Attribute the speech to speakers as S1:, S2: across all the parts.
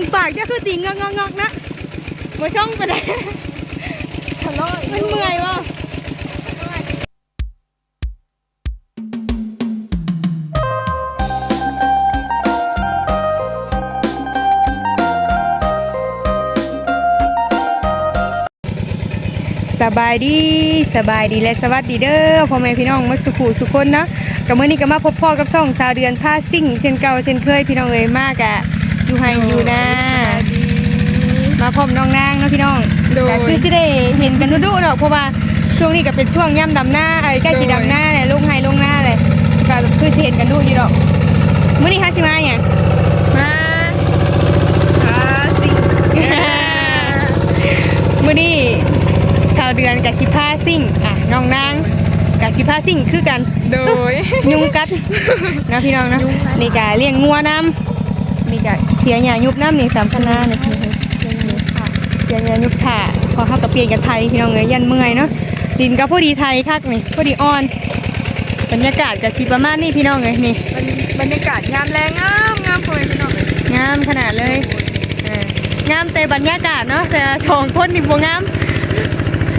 S1: ง
S2: ปากจะคือติงงอกงอกนะมาช่องไปได้
S1: ทะร้อย
S2: มันเมื่อยว่ะสบายดีสบายดีและสวัสดีเด้อพ่อแม่พี่น้องมาสุขุสุคนนะกับเมื่อนี้ก็มาพบพ่อกับส่องสาวเดือนผ้าซิ่งเช่นเก่าเช่นเคยพี่น้องเอ๋ยมากอะ อยู่ไฮอยู่นะมาพร้อมน้องนางเนาะพี่น้อง
S1: โดย
S2: ก็คือสิได้เห็นกันดุๆเนาะเพราะว่าช่วงนี้ก็เป็นช่วงย่ำดำหน้าไอ้ใกล้สิดำหน้าเลยลงไฮลงหน้าเลยก็คือสิเห็นกันดุอยู่ดอกมื้อนี้ฮาชิมาเนี่ยง
S1: มาหาสิ่ง
S2: มื้อนี้ชาวเดือนกับชิพาซิ่งอะน้องนางกับชิพาซิ่งคือกัน
S1: โดย
S2: ยุงกัดเนาะพี่น้องเนาะนี่ก็เลี้ยงงัวน้ำนี่ก็เสียหญ้ายุบน้ำนี่งสามพันนาเนี่ยเสียหญ้ายุบผ่าพอเข้ากับเปลี่ยนกันไทยพี่น้องเอ้ยยันเมื่อยเนาะดินก็พอดีไทยคักนี่พอดีอ่อน บรรยากาศก็สิประมาณนี้พี่น้องเอ้ยนี่
S1: บรรยากาศงามแรงงามงามพอพี่น้องเลย
S2: งามขนาดเลยงามแต่บรรยากาศเนาะแต่ชองคนนี่บ่งาม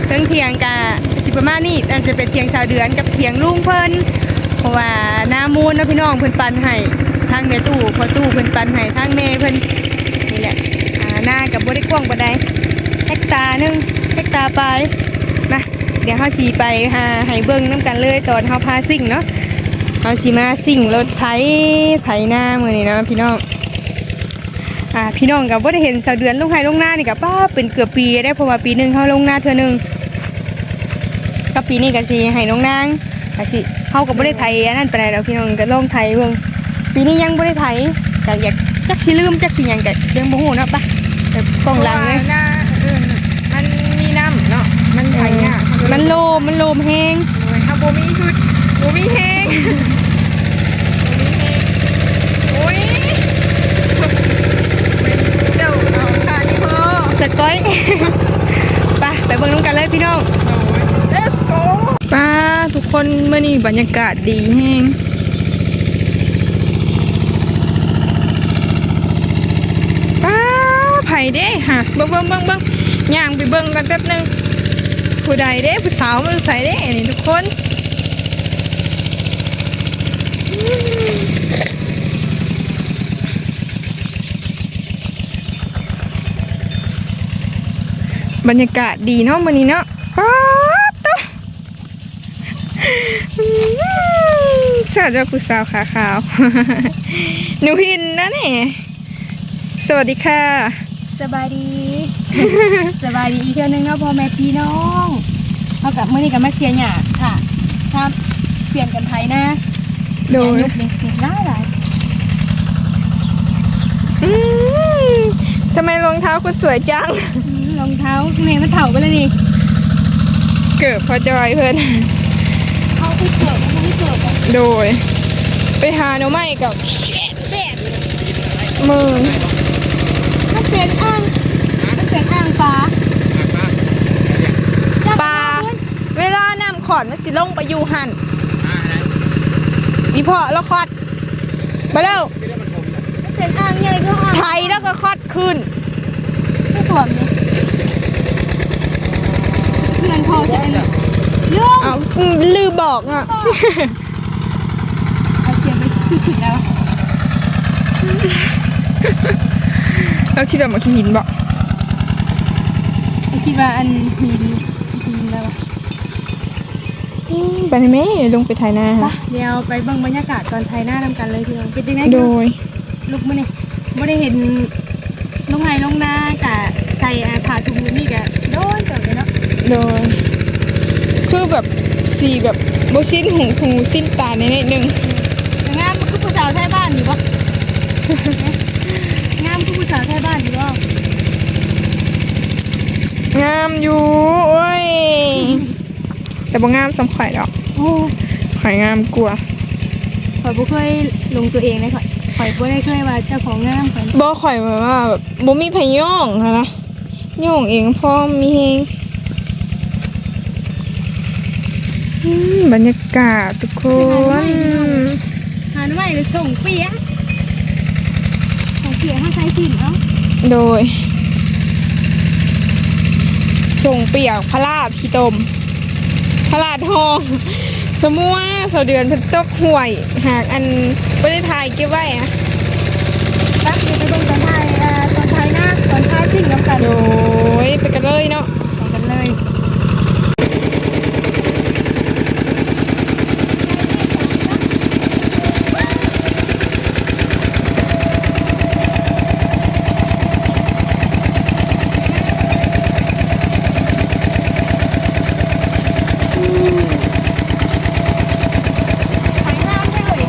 S2: เทิงเทียงกะสิประมาณนี้อันจะเป็นเทียงชาวเดือนกับเทียงลุงเพิ่นเพราะว่าหน้ามูลนะพี่น้องเพิ่นปันให้ ทางแม่ตู้พอตู้เพิ่นปันให้ทางแม่เพิ่นนี่แหละอ่าหน้ากับบ่ได้กว้างปานใดเฮกตาหนึงเฮกตาร์ปมาเดี๋ยวเฮาสิไปหาให้เบิ่งนํกันเลยตอนเฮาพาซิ่งเนาะเฮาสิมาซิ่งรถไถไถหน้ามือนี้เนะพี่น้องอ่าพี่น้องกับว่าได้เห็นสาวเดือนลงไห้ลงหน้านี่กับป้าเป็นเกือบปีได้เพราะว่าปีหนึ่งเขาลงหน้าเธอหนึ่งก็ปีนี้ก็สิให้น้องนางก็สิเขากับว่ได้ไทยอันนั้นไปไหนแล้วพี่น้องก็ลงไทยเบิ่ง ปีนี้ยังบ่ได้ไทยก็อยากจักสิลืมจักสิหยังก็ยังบ่ฮู้เนาะปะแต่กล้องหลังเลย
S1: พราะว่าหน้าเออมันมีน้ำเนาะ มันไถยาก
S2: มันโลมมันโลมแห้ง
S1: โดยถ้าโบมีชุดโบมีแห้งโอ้ยเจ้าเอาค่ะนี่พอ
S2: สกอย ไปไปเบิ่งน้ำกันเลยพี่น้อง
S1: Let's go ป้าทุกคนเมื่อนี้บรรยากาศดีแห้งป้าไผ่ เด้ฮะเบิ่งเบิ่งเบิ่งเบิ่งย่างไปเบิ่งกันแป๊บหนึงผู้ใดเด้ผู้สาวมันใส่เด้นี่ทุกคนบรรยากาศดีเนาะมื้อนี้เนาะป้าดเนาะอืมสวัสดีผู้สาวขาขาวหนูหินนะเนี่ยสวัสดีค่ะ
S2: สบายดี สบายดีอีกเทื่อนึงเนาะพ่อแม่พี่น้องเขากับมื้อนี้ก็มาเชียร์หยาค่ะครับเปลี่ยนกันไทยนะ
S1: โดย
S2: ยุบนี่นี่ได้หลาย
S1: อืมทำไมรองเท้าคุณสวยจัง
S2: อืมรองเท้าข้างในมันเถาไปเลยนี่
S1: เกิดพอจอยเพื่อน
S2: เขาไปเกิดเขาไม่เกิดอะ
S1: โดย ไปหาหนูใหม่กับเช็ดเช็ดมือ
S2: มัน เป็นอ่างมันเป็นอ่างปลา
S1: ปลาเวลานำขอนมันสิลงไปอยู่หันอีพอแล้วคอดมาเร็ว
S2: มันเป็นอ่างใหญ่ก็อ่าง
S1: ไทยแล้วก็คอดขึ้น
S2: ไม่สวมนี่เพื่อนพอจะอันนี้ลุง
S1: เอาอืมลือบอกอะ
S2: เอาเชียร์ไปที่ถึงแล้ว
S1: แล้วคิดว่ามาขี้หินบอก
S2: ไอ้ที่ว่าอันหินหินแล้ว
S1: อืมไปไหมลงไปถ่ายหน้า
S2: ปะ
S1: ค่ะ
S2: เดี๋ยวไปเบิ่งบรรยากาศตอนไทยหน้าทำกันเลยทีเดียวเป็นยังไง
S1: โด
S2: คะ
S1: ย
S2: ลูกมื้อนี่ไม่ได้เห็นลงไห้ลงหน้ากะใส่อาผ้าถุงมือนี่กะโดนเจังเลยเนาะ
S1: โดยคือแบบสีแบบโบสิ้นหูหูสิ้นตาในนิดนึง
S2: แต่งามมันคือผู้สาวไทยบ้านอยู่ปะ งามคือผู้สาวไทยบ้านอยู่ปะ
S1: งามอยู่โอ้ยแต่บ่งามสำข่อยดอก
S2: โอ้
S1: ข่อยงามกลัวา
S2: ข่อยบ่เคยลงตัวเองเลยข่อยข่อยบ่ได้เคยว่าเจ้าของงามข่อย
S1: บ่ข่อยแบบว่าแบบบ่มีพย่องค่ะนะย่องเองพร้อมมีเฮง
S2: ม
S1: อืมบรรยากาศทุกคน
S2: หาหน่วยหรือส่งเปียส่งเปียให้ใช้สินเนาะ
S1: โดย ส่งเปียกพระราดขี้ตมพระราดทองสมัวสาเดือนพันตกห่วย หากอันไม่ได้ถ่ายเก็บไว้อะ
S2: แป๊บเดี๋ยวไปดูตอนทายตอนทายหน้าตอนท้ายสิ่งน้ำกัน
S1: โอ้ยไปกันเลยเนาะ
S2: ต่อกันเลย ไปน้ำได้เลย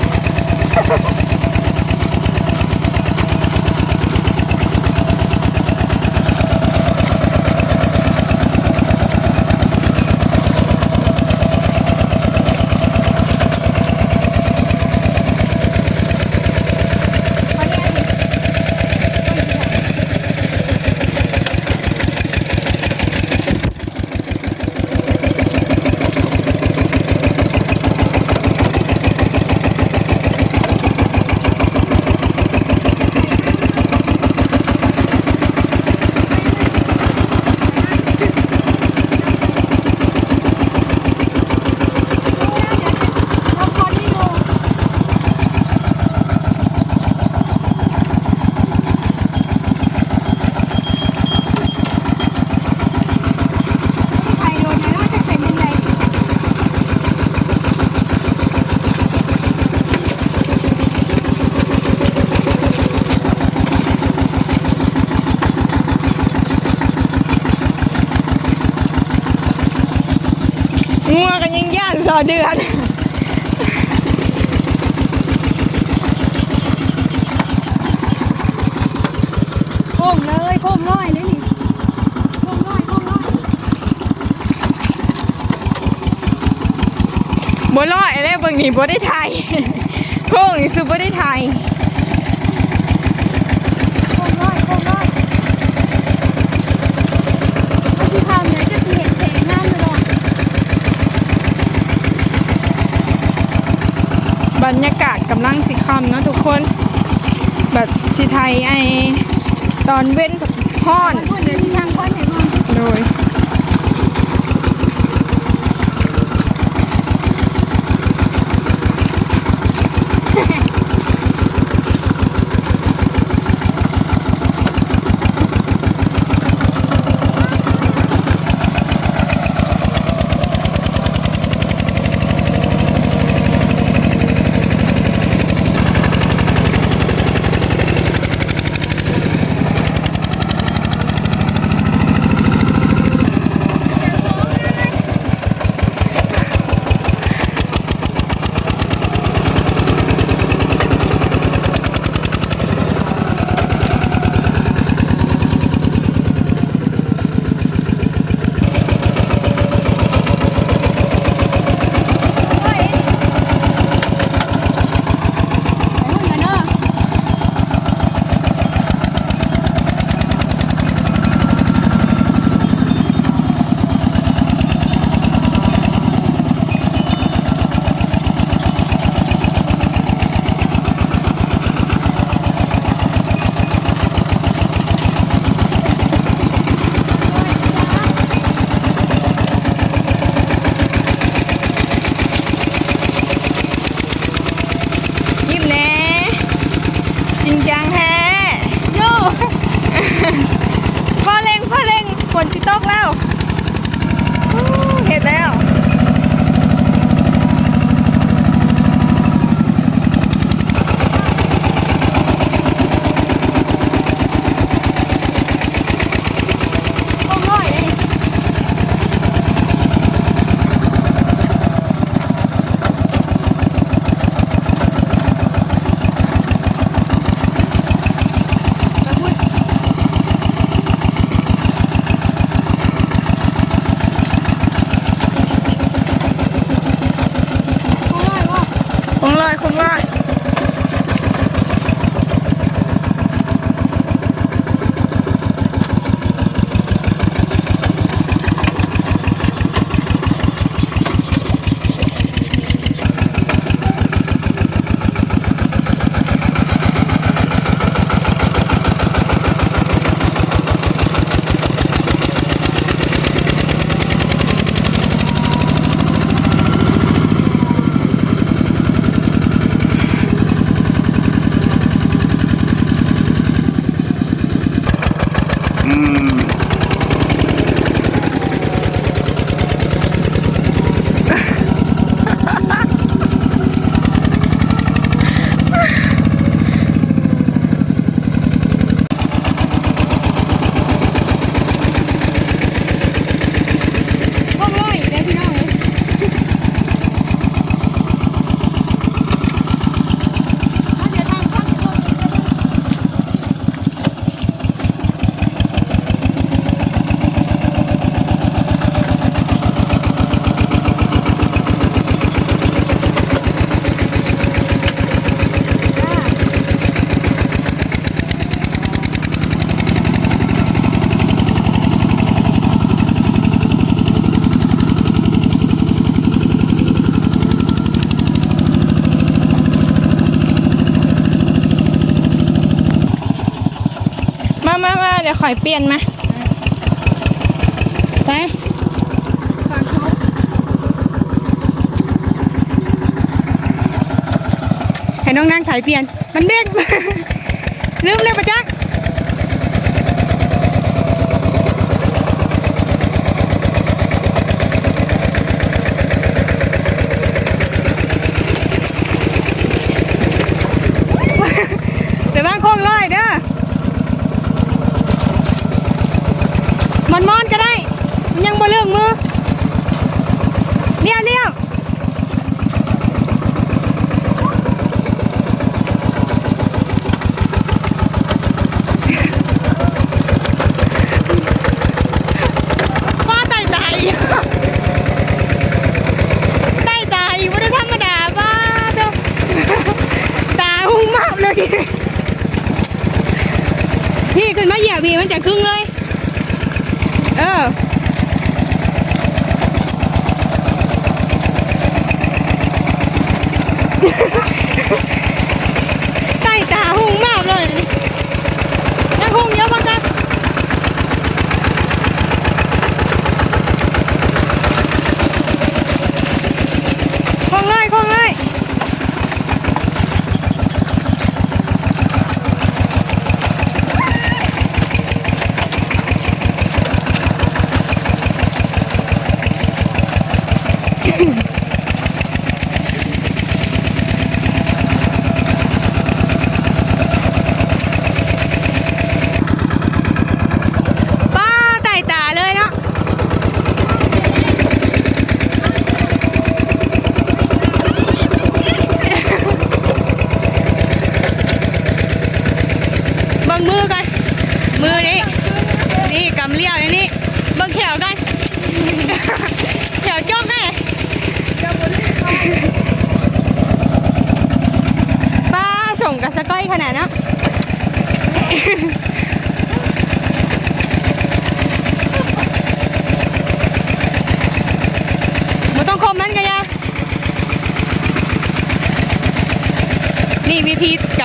S2: เอาคอนนี่ลงใครโดนนะว่าจะเป็นยังไง
S1: งัวกัน ยังย่านสาวเดือน
S2: โค้งเลยโค้งน้อยเลยนี่โค้งน้อยโค้งน้อย
S1: บ่ลอยเลยเบิ่งนี่บ่ได้ไทยโค้งนี่คือบ่ได้ไทย
S2: โค้งน้อยโค้งน้อยเอาที่ทำเนี่ยจะเห็นแสงน้ำเลยหรอก
S1: บรรยากาศกำลังสิค่ำเนาะทุกคน แบบสิไทยไอตอนเว้นกับฮ้อน
S2: พูดเดี๋ยวที่ทางก้อนเห็นมั้ง
S1: โดย ข่อยเปลี่ยนไหมา
S2: ไปให้น้องนั่งถ่ายเปลี่ยน มันเด้งลืมเลยปะจ๊ะ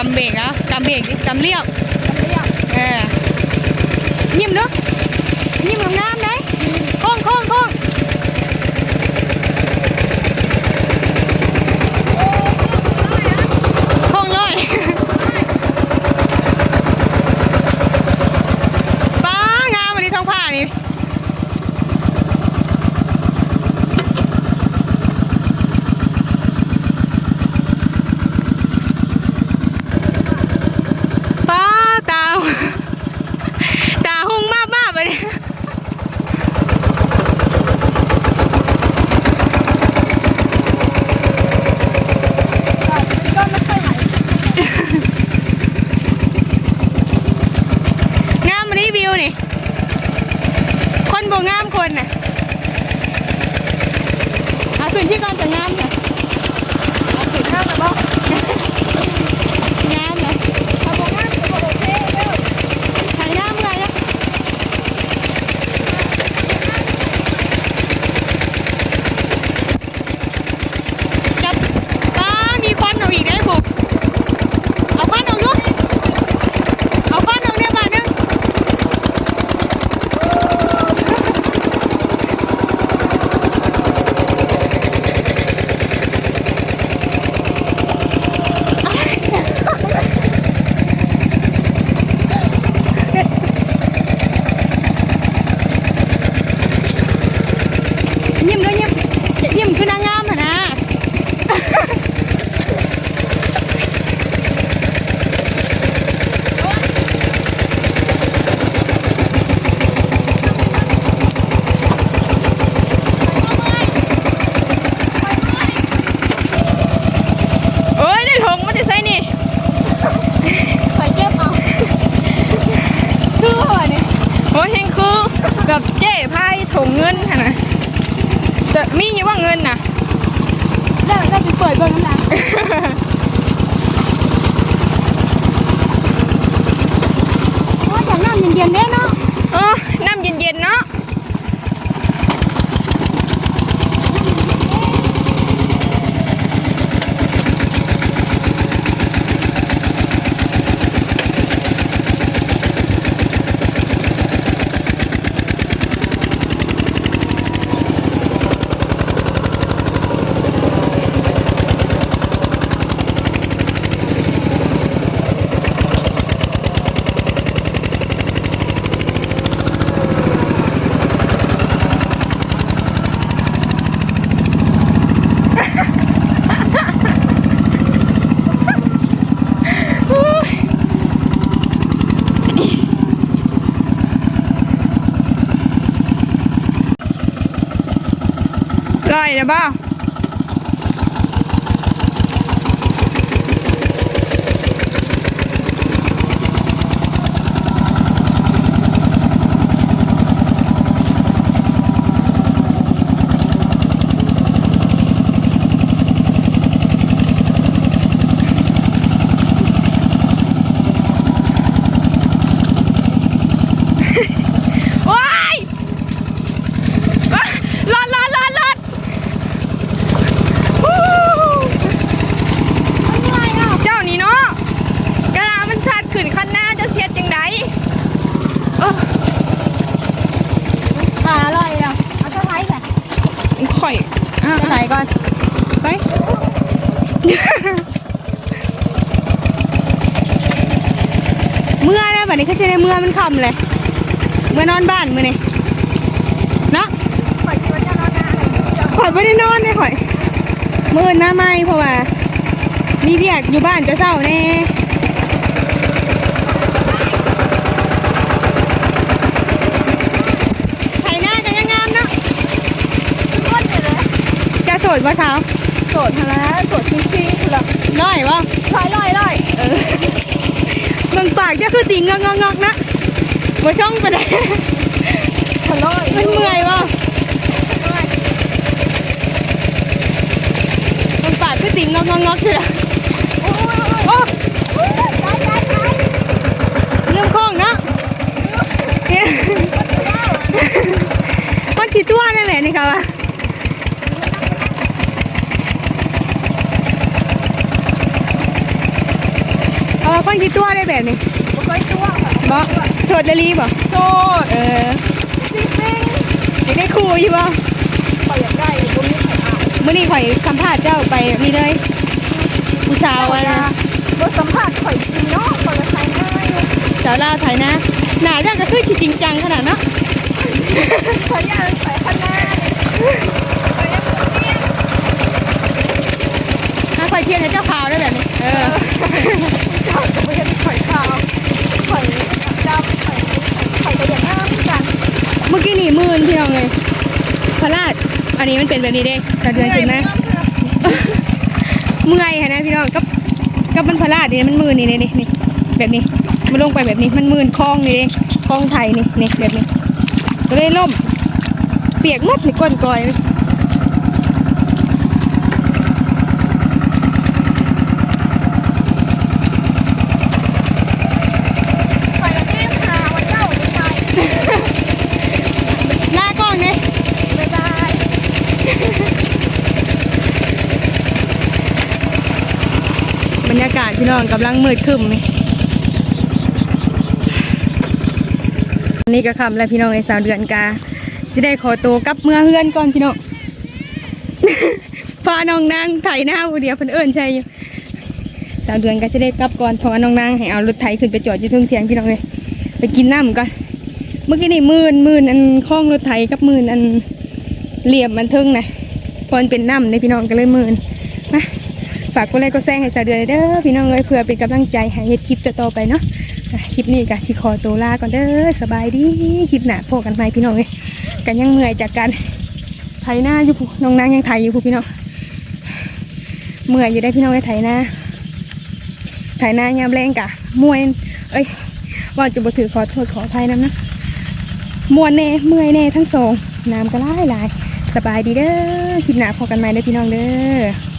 S2: กำเบรกนะกำเบรกดิำเรียบ
S1: ร่อยนะบ้าโอ้ยอะรอดรอดรอดรอดฮู้เจ้านี่เนาะกระลามันสัดขึ้นขั้นหน้าจะเสียดจังไดเออ
S2: ขาอร่อยอะเอาเท่าไหร่จ้ะ
S1: ข่อยอะ
S2: ใส่ ก่อน
S1: ไป
S2: เมื่อแล้วบัดนี้เขาใช้ในเมื่อมันคำเลย เมื่อนอนบ้านมื่อนี่เนาะข่อยไม่ได้นอนเลยข่อยมื่อหน้าไม่เพราะว่า มีเบียกอยู่บ้านจะเศร้าแน่ไถหน้ากันยังงามเนาะจะโส ดว่าสาว
S1: โสดทะละโสดชิงๆคือแบบ
S2: น้อยวะ
S1: ลอยลอยลอยเออ
S2: เมืองปากจะคือติงงอกงอกๆๆนะบ่ช่องไปไหน
S1: ทะลอย
S2: มันเมื่อยวะเมืองปากคือติงงอกงอกๆเถอะโอ้เรื่องข้องนะเนี่ยมันขีดตัวนั่นแหละนี่ค่ะวะเอา คนขีดตัวได้แบบนี้
S1: บ่เคยตัวค่ะ
S2: บ่โสดเลยรีบ่
S1: โสด
S2: เออ
S1: จริง
S2: ยังได้ครูอยู่บ่
S1: ๆข่อยอยากได้บ่มีใครอ่าน
S2: มื่อนี้ข่อยสัมภาษณ์เจ้าไปนี่เลยผู้สาวอะนะ
S1: บทสัมภาษณ์ข่อยจริงเนาะคนละไทยง่าย
S2: สาวลาวไทยนะหนาเจ้าก็คือสิจริงจังขนาดเนาะ
S1: ข่อยอยากใส่ข้างหน้าข่อยอยากเรียน
S2: ถ้าข่อยเทียนให้เจ้าขาวได้แบบนี้เออ
S1: เจ้าจะไม่เห็นข่อยขาวข่อยดำข่อยข่อยก็อยากหน้าเหมือนกัน
S2: เมื่อกี้นี่มื่นพี่น้องเลยพระราชอันนี้มันเป็นแบบนี้เด้กระเดือนขึ้นไหมเมื่อยค่ะนะพี่น้องกับกับมันพระราชนี่มันมื่นนี่นี่นี่นี่แบบนี้มันลงไปแบบนี้มันมื่นคลองนี่เด้คลองไทยนี่นี่แบบนี้ก็เลยล่ม เปียกมัดนี่ก้นกอยเลย
S1: ข่อยละแม่พาวันเจ้าไม่ไป
S2: ลาก่อนเนี่ย
S1: บ๊ายบาย
S2: บรรยากาศ พี่น้องกำลังมืดครึ้มนี่นี่ก็คำแล้วพี่น้องไอ้สาวเดือนกาสิได้ขอตัวกลับเมื่อเฮือนก่อนพี่น้องพาน้องนางไถหน้าผู้เดียวเพิ่นเอิ้นใช่อยู่สาวเดือนก็สิได้กลับก่อนพราะว่าน้องนางให้เอารถไถขึ้นไปจอดอยู่เทึงเทียงพี่น้องเลยไปกินน้ำก่อนเมื่อกี้นี่มื่นมื่นอันคล้องรถไถกับมื่นอันเหลี่ยมมันทึ่งนะเพอมันเป็นน้ำในพี่น้องก็เลยมื่น ฝากกดไลค์กดแชร์ให้สาเดือนเด้อพี่น้องเอ้ยเพื่อเป็นกำลังใจให้เฮ็ดคลิปต่อๆไปเนาะคลิปนี้ก็สิขอโตลาก่อนเด้อสบายดีคลิปหน้าพบกันใหม่พี่น้องเอ้ยกันยังเหนื่อยจากการไถหน้าอยู่ผู้น้องนางยังไถอยู่ผู้พี่น้องเมื่อยอยู่ได้พี่น้องไอ้ไถหน้าไถหน้ายามแรงกะมวยเอ้ยว่าจะบ่ถือขอโทษขออภัยนํนะมวนแน่เมื่อยแน่ทั้งสองน้ำก็หลายหลายสบายดีเด้อคลิปหน้าพบกันใหม่เด้อพี่น้องเด้อ